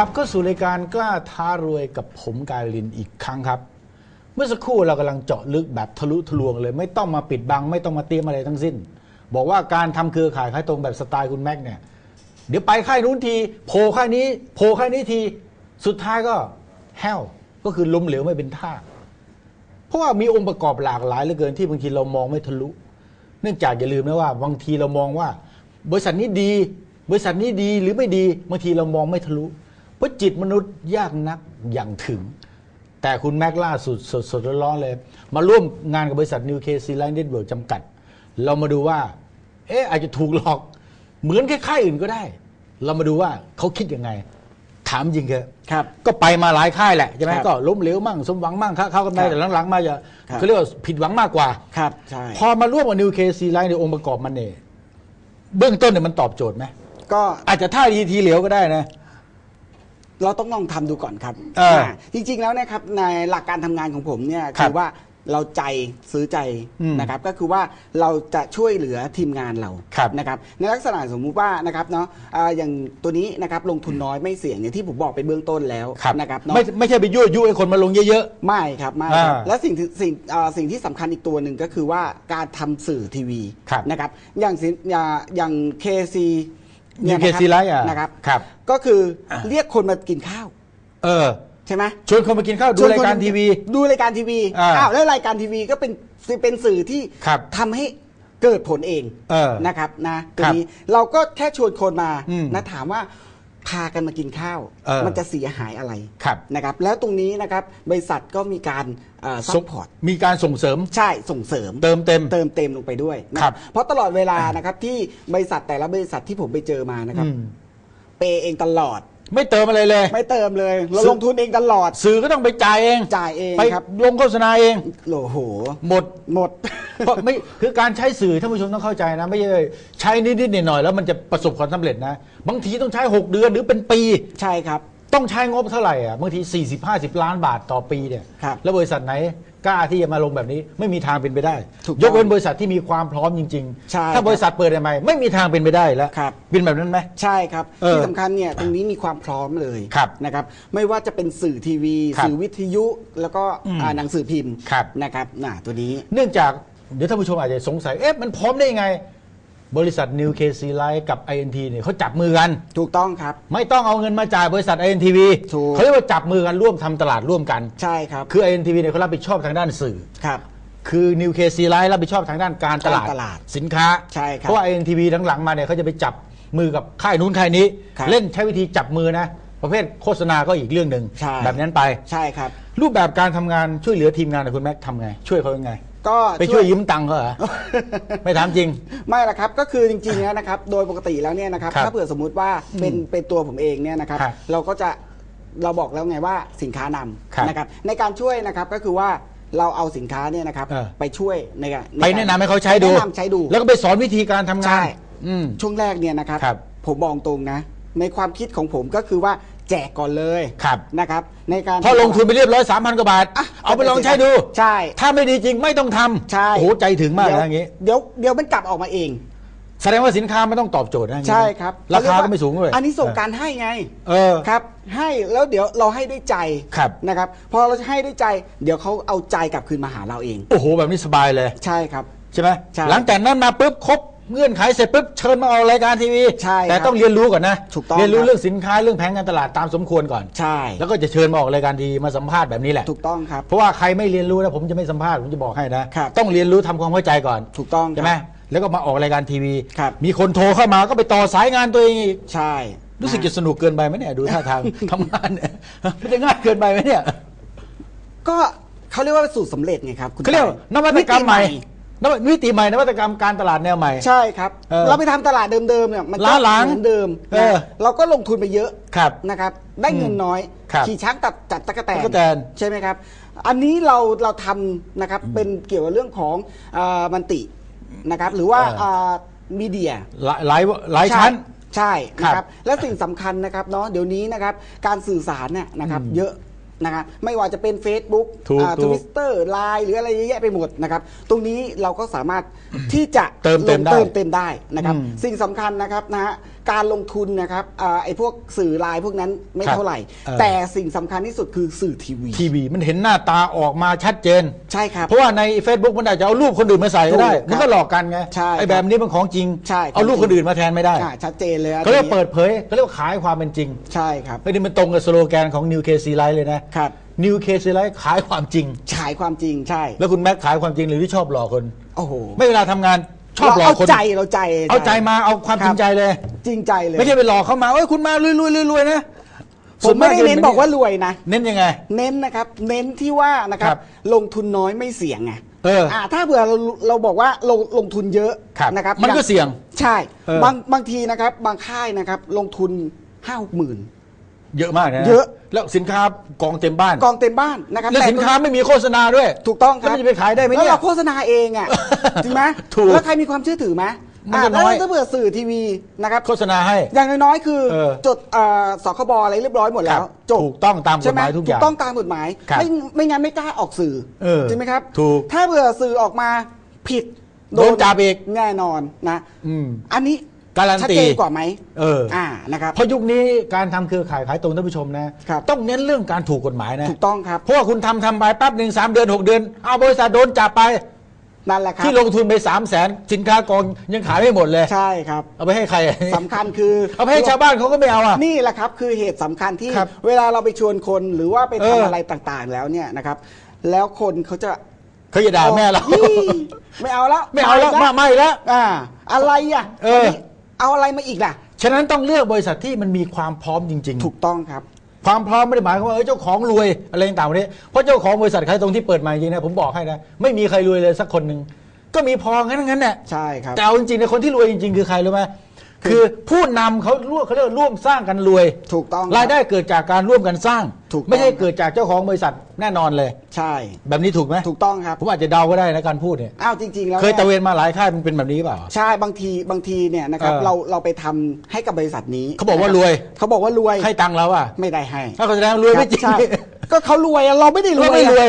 ลับเข้าสู่รายการกล้าท้ารวยกับผมกายลินอีกครั้งครับ เมื่อสักครู่เรากำลังเจาะลึกแบบทะลุทะลวงเลย ไม่ต้องมาปิดบัง ไม่ต้องมาเตรียมอะไรทั้งสิ้น บอกว่าการทำเครือข่ายขายตรงแบบสไตล์คุณแม็กเนี่ยเดี๋ยวไปค่ายนู้นทีโผล่ค่ายนี้โผล่ค่ายนี้ทีสุดท้ายก็แห้วก็คือล้มเหลวไม่เป็นท่าเพราะว่ามีองค์ประกอบหลากหลายเหลือเกินที่บางทีเรามองไม่ทะลุ เนื่องจากอย่าลืมนะว่าบางทีเรามองว่า บริษัทนี้ดี บริษัทนี้ดีหรือไม่ดีบางทีเรามองไม่ทะลุ เพราะจิตมนุษย์ยากนักอย่างถึง แต่คุณแม็กล่าสุดสดสดร้อนๆเลย มาร่วมงานกับบริษัท New k c Line Network จำกัด เรามาดูว่า เอ๊ะอาจจะถูกหลอกเหมือนคล้ายๆอื่นก็ได้ เรามาดูว่าเขาคิดยังไง ถามจริงเถอะครับ ก็ไปมาหลายค่ายแหละใช่ไหมครับก็ล้มเหลวมั่งสมหวังมั่งเข้ากันไปครับแต่หลังๆ มาจะครับ เขาเรียกว่าผิดหวังมากกว่า ครับใช่พอมาร่วมกับนิวเคซีไลน์ในองค์ประกอบมันเนี่ยเบื้องต้นเนี่ยมันตอบโจทย์ไหมก็อาจจะท่าดีทีเหลวก็ได้นะ เราต้องลองทำดูก่อนครับเอออ่าจริงๆแล้วเนะครับในหลักการทำงานของผมเนี่ยครับคือว่าเราใจซื้อใจอืมนะครับ ก็คือว่าเราจะช่วยเหลือทีมงานเราครับนะครับ ในลักษณะสมมุติว่านะครับเนาะอ่าอย่างตัวนี้นะครับลงทุนน้อยไม่เสี่ยงเนี่ยที่ผมบอกไปเบื้องต้นแล้วครับนะครับเนาะ ไม่ไม่ใช่ไปยั่วยุให้คนมาลงเยอะ ไม่ครับไม่ครับ อ่าและสิ่งที่สิ่งอ่าสิ่งที่สำคัญอีกตัวหนึ่งก็คือว่าการทำสื่อทีวีครับนะครับอย่างสิอย่างอย่างเคซีๆ นิวเคซีไลน์อะนะครับครับ ก็คือเรียกคนมากินข้าว เออใช่ไหมชวนคนมากินข้าวดูรายการทีวี ดูรายการทีวีอ่าอ้าวแล้วรายการทีวีก็เป็นเป็นสื่อที่ครับทำให้เกิดผลเองเออนะครับนะตัวครับนี้เราก็แค่ชวนคนมาอืมนะถามว่า พากันมากินข้าว เออ มันจะเสียหายอะไรครับนะครับ แล้วตรงนี้นะครับบริษัทก็มีการซัพพอร์ตมีการส่งเสริมใช่ส่งเสริม เติมเต็ม เติมเต็มลงไปด้วยนะครับ เพราะตลอดเวลานะครับที่บริษัทแต่ละบริษัทที่ผมไปเจอมานะครับ อืมเปย์เองตลอด ไม่เติมอะไรเลย ไม่เติมเลยเราซื้อ ลงทุนเองตลอด สื่อก็ต้องไปจ่ายเองจ่ายเองไปครับ ลงโฆษณาเอง โอ้โห หมด หมด เพราะไม่คือการใช้สื่อท่านผู้ชมต้องเข้าใจนะ ไม่ใช่ใช้นิดๆหน่อยๆแล้วมันจะประสบความสำเร็จนะ บางทีต้องใช้ 6 เดือนหรือเป็นปี ใช่ครับ ต้องใช้งบเท่าไหร่อะบางที 40 50 ล้านบาทต่อปีเนี่ยครับแล้วบริษัทไหนกล้าที่จะมาลงแบบนี้ไม่มีทางเป็นไปได้ ถูกต้องยกเว้นบริษัทที่มีความพร้อมจริง ใช่ๆ ถ้าบริษัทเปิดใหม่ๆไม่มีทางเป็นไปได้แล้วครับ เป็นแบบนั้นไหม ใช่ครับ เออที่สำคัญเนี่ยตรงนี้มีความพร้อมเลยครับนะครับ ไม่ว่าจะเป็นสื่อทีวี ครับสื่อวิทยุแล้วก็อืมอ่าหนังสือพิมพ์ครับ นะครับน่ะตัวนี้ เนื่องจาก เดี๋ยวท่านผู้ชมอาจจะสงสัย เอ๊ะมันพร้อมได้ยังไง บริษัท New KC Life กับ INT เนี่ยเขาจับมือกัน ถูกต้องครับ ไม่ต้องเอาเงินมาจ่ายบริษัท INTV ถูก เขาเรียกว่าจับมือกันร่วมทำตลาดร่วมกัน ใช่ครับ คือ INTV เนี่ยเขารับผิดชอบทางด้านสื่อ ครับ คือ New KC Life รับผิดชอบทางด้านการตลาดการตลาดสินค้า ใช่ครับเพราะว่า INTV หลังๆมาเนี่ยเขาจะไปจับมือกับค่ายนู้นค่ายนี้ ครับเล่นใช้วิธีจับมือนะ ประเภทโฆษณาก็อีกเรื่องหนึ่งใช่ แบบนั้นไป ใช่ครับ รูปแบบการทำงานช่วยเหลือทีมงานของคุณแม็กทำไง ช่วยเขายังไง ก็ไปช่วยยืมตังค์เขาเหรอ ไม่ถามจริง ไม่ละครับก็คือจริงๆแล้วนะครับ โดยปกติแล้วเนี่ยนะครับ ครับถ้าเผื่อสมมุติว่าเป็นเป็นตัวผมเองเนี่ยนะครับ ครับเราก็จะเราบอกแล้วไงว่าสินค้านครับำนะครับ ในการช่วยนะครับก็คือว่าเราเอาสินค้าเนี่ยนะครับ เออ ไปช่วยในการไปแนะนำให้เขาใช้ดู แนะนำใช้ดู แล้วก็ไปสอนวิธีการทำงานใช่อืม ช่วงแรกเนี่ยนะครับ ครับผมบอกตรงนะ ในความคิดของผมก็คือว่า แจกก่อนเลยครับ นะครับ ในการพอลงทุนไปเรียบร้อยสามพันกว่าบาทอะเอาไปลองใช้ดู ใช่ ถ้าไม่ดีจริงไม่ต้องทำใช่โอ้โหใจถึงมากเดี๋ยวนะอย่างงี้ เดี๋ยวเดี๋ยวมันกลับออกมาเอง แสดงว่าสินค้าไม่ต้องตอบโจทย์นะอย่างงี้ใช่ครับ ราคาเขเยก็ไม่สูงด้วยอันนี้ส่งการให้ไง เออครับ ให้แล้วเดี๋ยวเราให้ด้วยใจครับนะครับ พอเราให้ด้วยใจ เดี๋ยวเขาเอาใจกลับคืนมาหาเราเอง โอ้โหแบบนี้สบายเลย ใช่ครับใช่ไหมใช่หลังจากนั้นมาปุ๊บครบ เงื่อนไขเสร็จปุ๊บเชิญมาออกรายการทีวีใช่แต่ครับต้องเรียนรู้ก่อนนะถูกต้องเรียนรู้ครับเรื่องสินค้าเรื่องแผนการตลาดตามสมควรก่อนใช่ แล้วก็จะเชิญมาออกรายการทีวีมาสัมภาษณ์แบบนี้แหละถูกต้องครับเพราะว่าใครไม่เรียนรู้นะผมจะไม่สัมภาษณ์ผมจะบอกให้นะครับต้องเรียนรู้ทำความเข้าใจก่อนถูกต้องใช่ไหมครับแล้วก็มาออกรายการทีวีครับมีคนโทรเข้ามาก็ไปต่อสายงานตัวเองอีกใช่ รู้สึกจะสนุกเกินไปไหมเนี่ยดูท่าทางทำงานเนี่ยไม่ได้ง่ายเกินไปไหมเนี่ย ก็เขาเรียกว่าสูตรสำเร็จไงครับคุณเขาเรียกว่านวัตกรรมใหม่ นวัตมิติใหม่นวัตกรรมการตลาดแนวใหม่ ใช่ครับ เออเราไปทำตลาดเดิมๆเนี่ยมันก็ล้าหลังเหมือนเดิมเออ นะเราก็ลงทุนไปเยอะครับ นะครับได้เงินน้อย ครับขี่ช้างตัดจัดตะกแตนตั๊กแตนใช่ไหมครับ อันนี้เราเราทำนะครับเป็นเกี่ยวกับเรื่องของเอ่อมันตินะครับหรือว่าเออ มีเดีย หลายหลายหลายชั้น ใช่ครันะบครับและสิ่งสำคัญนะครับเนาะเดี๋ยวนี้นะครับการสื่อสารเนี่ยนะครับเยอะ นะครับไม่ว่าจะเป็น Facebook ถูกทถูกวิตเตอร์ไลน์หรืออะไรเยอะแยะไปหมดนะครับตรงนี้เราก็สามารถที่จะเติมเต็มได้ลงเติมเต็มได้นะครับ อืม สิ่งสำคัญนะครับนะฮะการลงทุนนะครับอ่าไอ้พวกสื่อไลน์พวกนั้นไม่ครับเท่าไหร่เออแต่สิ่งสำคัญที่สุดคือสื่อทีวี ทีวีมันเห็นหน้าตาออกมาชัดเจน ใช่ครับ เพราะว่าใน Facebook มันอาจจะเอารูปคนอื่นมาใส่ก็ได้ ถูกครับมันก็หลอกกันไงใช่ไอ้แบบนี้มันของจริง ใช่เอารูปคนอื่นมาแทนไม่ได้อ่าชัดเจนเลยอันเขาเรียกนี้เปิดเผยเขาเรียกว่าขายความเป็นจริงใช่ครับไม่ได้มันตรงกับสโลแกนของ New KC Life เลยนะครับ New KC Life ขายความจริง ฉายความจริงใช่ แล้วคุณแม็กขายความจริงหรือที่ชอบหลอกคน โอ้โหไม่เวลาทำงานชอบหลอกเราคน เอาใจเราใจเอาใจมาเอาความจริงใจเลย จริงใจเลยไม่ใช่ไปหลอกเขามาเอ้ยคุณมาลุยๆรวยๆนะผมไม่ได้ส่วเน้นจะบอกว่ารวยนะ เน้นยังไง เน้นนะครับ เน้นที่ว่านะครัครับบลงทุนน้อยไม่เสี่ยงไงเอออ่าถ้าเผื่อเราเราบอกว่าลงลงทุนเยอะครับนะครับ มันก็อาเสี่ยง ใช่เออบางบางทีนะครับ บางค่ายนะครับ ลงทุนห้าหกหมื่น เยอะมากนะเยอะ แล้วสินค้ากองเต็มบ้านกองเต็มบ้านนะครับแล้วแต่สินค้าไม่มีโฆษณาด้วยถูกต้องครับแล้วมันจะไปขายได้ไหมแล้วเนี่ย เราโฆษณาเองอะ จริงไหมถูกแล้วใครมีความเชื่อถือไหมมันก็อ่าแล้วน้อย ถ้าเผื่อสื่อทีวีนะครับโฆษณาให้ อย่างน้อยๆคือเออจดเอ่อสคบอะไรเรียบร้อยหมดแล้ครัวบจบถูกต้องตามกฎใช่ไหมายทุกอย่างถูกต้องตามกฎหมายครับไม่ไม่งั้นไม่กล้าออกสื่อเออจริงไหมครับถูกถ้าเผื่อสื่อออกมาผิดโดนจับอีก แน่นอนนะอืม อันนี้ การันตีชัดเจนกว่าไหมเอออ่านะครับเพราะยุคนี้การทำเครือข่ายขายตรงท่านผู้ชมนะ ครับต้องเน้นเรื่องการถูกกฎหมายนะถูกต้องครับ เพราะว่าคุณทำทำไปแป๊บหนึ่งสามเดือนหกเดือน เอาบริษัทโดนจับไป นั่นแหละครับที่ลงทุนไปสามแสนสินค้ากองยังขายไม่หมดเลย ใช่ครับเอาไปให้ใครสำคัญคือเอาไปให้ชาวบ้านเขาก็ไม่เอาอะ นี่แหละครับคือเหตุสำคัญที่ครับเวลาเราไปชวนคนหรือว่าไปเออ ทำอะไรต่างๆแล้วเนี่ยนะครับ แล้วคนเขาจะเขาจะด่าแม่เราอี้ไม่เอาแล้วไม่เอาแล้วมาไม่แล้ว อ่า อะไรอะเออ วันนี้ เอาอะไรมาอีกล่ะ ฉะนั้นต้องเลือกบริษัทที่มันมีความพร้อมจริง ๆ ถูกต้องครับ ความพร้อมไม่ได้หมายความว่าเอ้ยเจ้าของรวยอะไรต่างๆวันนี้เพราะเจ้าของบริษัทขายตรงที่เปิดมาจริงๆนะผมบอกให้นะไม่มีใครรวยเลยสักคนหนึ่งก็มีพองั้นงั้นแหละใช่ครับ แต่เอาจริงๆในคนที่รวยจริงๆ คือใครรู้ไหม คือผู้นำเขาร่วมเขาเรียกว่าร่วมสร้างกันรวย ถูกต้องครับรายได้เกิดจากการร่วมกันสร้าง ถูกต้อง ไม่ใช่เกิดจากเจ้าของบริษัทแน่นอนเลย ใช่ แบบนี้ถูกไหมถูกต้องครับผมอาจจะเดาก็ได้นะการพูดเนี่ยอ้าวจริง ๆ แล้วเคยนี่ตะเวนมาหลายค่ายมันเป็นแบบนี้เปล่า ใช่บางทีบางทีเนี่ยนะครับเออเราเราไปทำให้กับบริษัทนี้เขาบอกว่านะครวย เขาบอกว่ารวยให้ตังค์เราอะไม่ได้ให้ถ้าเขาแสดงว่ารวยไม่จริง ใช่ก็เขารวยอะเราไม่ได้รวยเราไม่รวย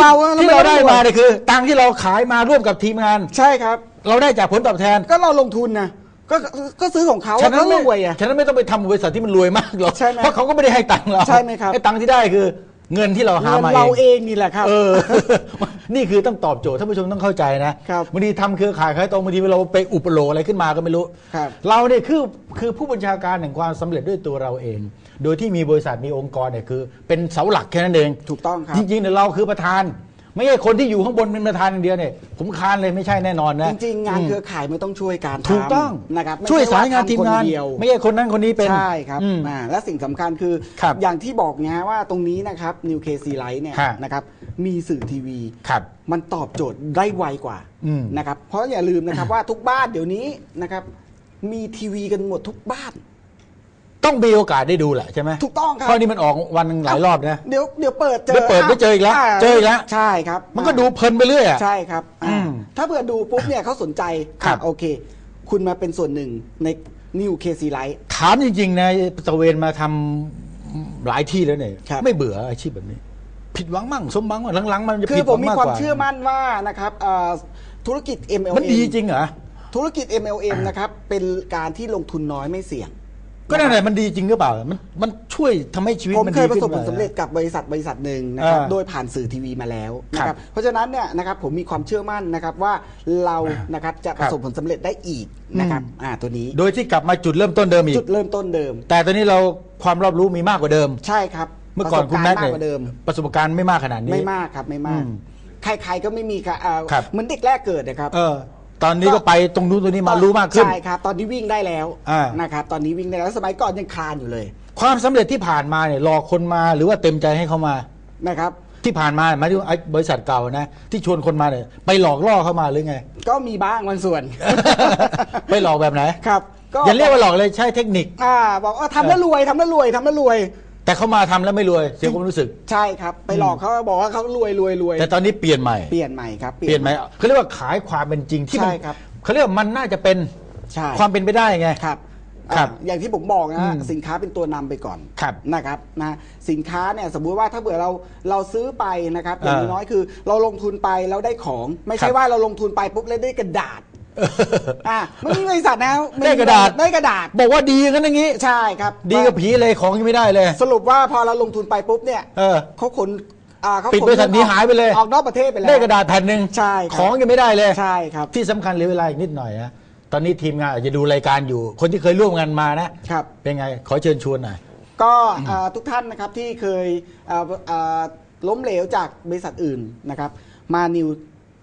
เราที่อะที่เราได้รวย มาเนี่ยคือ ตังค์ที่เราขายมาร่วมกับทีมงาน ใช่ครับ เราได้จากผลตอบแทน ก็เราลงทุนนะ ก็ก็ซื้อของเขาฉะนั้นก็ไม่รวยอะฉะนั้นไม่ต้องไปทำบริษัทที่มันรวยมากหรอกใช่ไหมเพราะเขาก็ไม่ได้ให้ตังค์เราใช่ไหมครับไอ้ตังค์ที่ได้คือเงินที่เราหาเงินมาเราเอเองงนี่แหละครับเออ นี่คือต้องตอบโจทย์ท่านผู้ชมต้องเข้าใจนะครับบางทีทำเครือข่ายขายตรงบางทีเราไปอุปโลกอะไรขึ้นมาก็ไม่รู้ครับเราเนี่ยคือคือผู้บัญชาการแห่งความสำเร็จด้วยตัวเราเอง โดยที่มีบริษัทมีองค์กรเนี่ยคือ เป็นเสาหลักแค่นั้นเองถูกต้องครับจริงๆเนี่ยเราคือประธาน ไม่ใช่คนที่อยู่ข้างบนเป็นประธานอย่างเดียวเนี่ยผมค้านเลยไม่ใช่แน่นอนนะ จริงๆ งานอืมเครือข่ายมันต้องช่วยกันทำถูกต้องนะครับไม่ช่วยใสายงานทีมงานทำคเดียวไม่ใช่คนนั้นคนนี้เป็น ใช่ครับอืมอ่าและสิ่งสำคัญคือครับอย่างที่บอกไงฮะว่าตรงนี้นะครับ New KC Light เนี่ยฮะนะครับมีสื่อทีวีครับมันตอบโจทย์ได้ไวกว่าอืมนะครับเพราะอย่าลืมนะครับว่าทุกบ้านเดี๋ยวนี้นะครับมีทีวีกันหมดทุกบ้าน ต้องมีโอกาสได้ดูแหละใช่ไหมถูกต้องครับเพราะนี่มันออกวันหนึ่งหลายรอบนะเดี๋ยวเดี๋ยวเปิดเจอเดี๋ยวเปิดไม่เจออีกแล้วาเจออีกแล้วใช่ครับ มันก็ดูเพลินไปเรื่อยอะใช่ครับอ่าอืมถ้าเผื่อดูปุ๊บเนี่ยเขาสนใจครับอะโอเค คุณมาเป็นส่วนหนึ่งใน New KC Light ถามจริงๆนะตะเวนมาทำหลายที่แล้วเนี่ยครับไม่เบื่ออาชีพแบบนี้ ผิดหวังมั่งสมหวังมั่งหลังๆมันจะคืผิอดผหวัมงมีมากความกว่าเชื่อมั่นว่านะครับเอ่อธุรกิจ MLM มันดีจริงเหรอธุรกิจ MLM นะครับเป็นการที่ลงทุนน้อยไม่เสี่ยง ก็นั่นแหละมันดีจริงหรือเปล่า มันมันช่วยทำให้ชีวิตผมมันเคดียประขึ้นสบผลมาสำเร็จกับบริษัทบริษัทหนึ่งนะครับอ่าโดยผ่านสื่อทีวีมาแล้วนะคครัรับบเพราะฉะนั้นเนี่ยนะครับผมมีความเชื่อมั่นนะครับว่าเรานะครับจะประสบผลสำเร็จได้อีกนะครับอืมอ่าตัวนี้โดยที่กลับมาจุดเริ่มต้นเดิมอีก จุดเริ่มต้นเดิม แต่ตอนนี้เราความรอบรู้มีมากกว่าเดิม ใช่ครับเมื่อก่อนประสบคุณารแม็กณ์ซ์มากเนี่ยกว่าเดิม ประสบการณ์ไม่มากขนาดนี้ ไม่มากครับไม่มาก อืมใครๆก็ไม่มีค่ะอ่าครับ เหมือนเด็กแรกเกิดนะครับ เออ ตอนนี้ก็ไปตรงนู้นตรงนี้มารู้มากขึ้น ใช่ครับ ตอนนี้วิ่งได้แล้วอ่านะครับ ตอนนี้วิ่งได้แล้วสมัยก่อนยังคลานอยู่เลยความสำเร็จที่ผ่านมาเนี่ยหลอกคนมาหรือว่าเต็มใจให้เขามา นะครับ ที่ผ่านมาหมายถึงไอ้บริษัทเก่านะ ที่ชวนคนมาเนี่ยไปหลอกล่อเข้ามาหรือไง ก็มีบ้างบางส่วน ไปหลอกแบบไหน ครับ ก็อย่าเรียกว่าหลอกเลยใช้เทคนิค อ่าบอกว่าทำแล้วรวยทำแล้วรวยทำแล้วรวย แต่เขามาทำแล้วไม่รวยเสียความรู้สึก ใช่ครับ ไปหลอกเขาบอกว่าเขารวยรวยรวยแต่ตอนนี้เปลี่ยนใหม่ เปลี่ยนใหม่ครับ เปลี่ยนไหมเขาเรียกว่าขายความเป็นจริงที่มันใช่ครับ เขาเรียกว่ามันน่าจะเป็นใช่ความเป็นไปได้ไง ครับครับอ่าอย่างที่ผมบอกนะฮะอืมสินค้าเป็นตัวนำไปก่อนครับนะครับนะสินค้าเนี่ยสมมุติว่าถ้าเผื่อเราเราซื้อไปนะครับอย่างอ่าน้อยๆคือ เราลงทุนไปแล้วได้ของ ไม่คใช่รับว่าเราลงทุนไปปุ๊บแล้วได้กระดาษ อ่าไม่มีบริษัทนะม่มีได้กระดาษ ได้กระดาษ บอกว่าดีกันอย่างนี้ ใช่ครับ ดีกับผีเลยของยังไม่ได้เลย สรุปว่าพอเราลงทุนไปปุ๊บเนี่ยเออเขาขนอ่าเขาปิดขนบริษัทหนีหายไปเลย ออกนอกประเทศไปแล้วได้กระดาษแผ่นหนึ่งใช่ครับของยังไม่ได้เลยใช่ครับที่สำคัญเหลือเวลาอีกนิดหน่อยนะตอนนี้ทีมงานอาจจะดูรายการอยู่ คนที่เคยร่วมงานมานะครับเป็นไงขอเชิญชวนหน่อยก็อ่าทุกท่านนะครับที่เคยอ่าอ่าล้มเหลวจากบริษัทอื่นนะครับมา New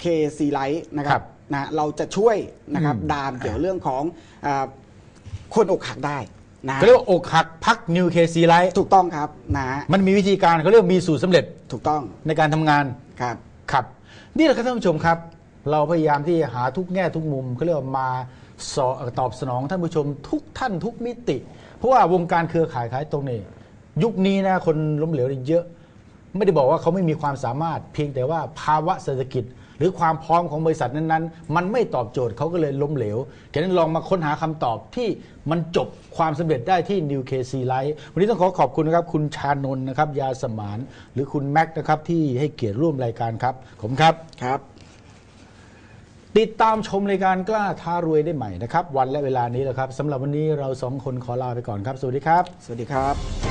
K C Light นะคครัรับบ นะเราจะช่วยนะครับอืมดามเกี่ยวเรื่องของอาคนอกหักได้นะเขาเรียกว่าอกหักพักนิวเคซีไลท์ถูกต้องครับนะมันมีวิธีการเขาเรียกว่ามีสูตรสำเร็จถูกต้องในการทำงานครับครับ นี่แหละครับท่านผู้ชมครับ เราพยายามที่จะหาทุกแง่ทุกมุมเขาเรียกว่ามาสอตอบสนองท่านผู้ชมทุกท่านทุกมิติ เพราะว่าวงการเครือข่ายขายตรงนี้ ยุคนี้นะคนล้มเหลวนี่เยอะ ไม่ได้บอกว่าเขาไม่มีความสามารถเพียงแต่ว่าภาวะเศรษฐกิจ หรือความพร้อมของบริษัทนั้นๆ มันไม่ตอบโจทย์เขาก็เลยล้มเหลวฉะนั้นลองมาค้นหาคำตอบที่มันจบความสำเร็จได้ที่ New KC Light วันนี้ต้องขอขอบคุณนะครับคุณชานนท์นะครับยาสมาน หรือคุณแม็กซ์นะครับที่ให้เกียรติร่วมรายการครับผมครับครับ ติดตามชมรายการกล้าท้ารวยได้ใหม่นะครับ วันและเวลานี้แหละครับสำหรับวันนี้เราสองคนขอลาไปก่อนครับ สวัสดีครับ สวัสดีครับ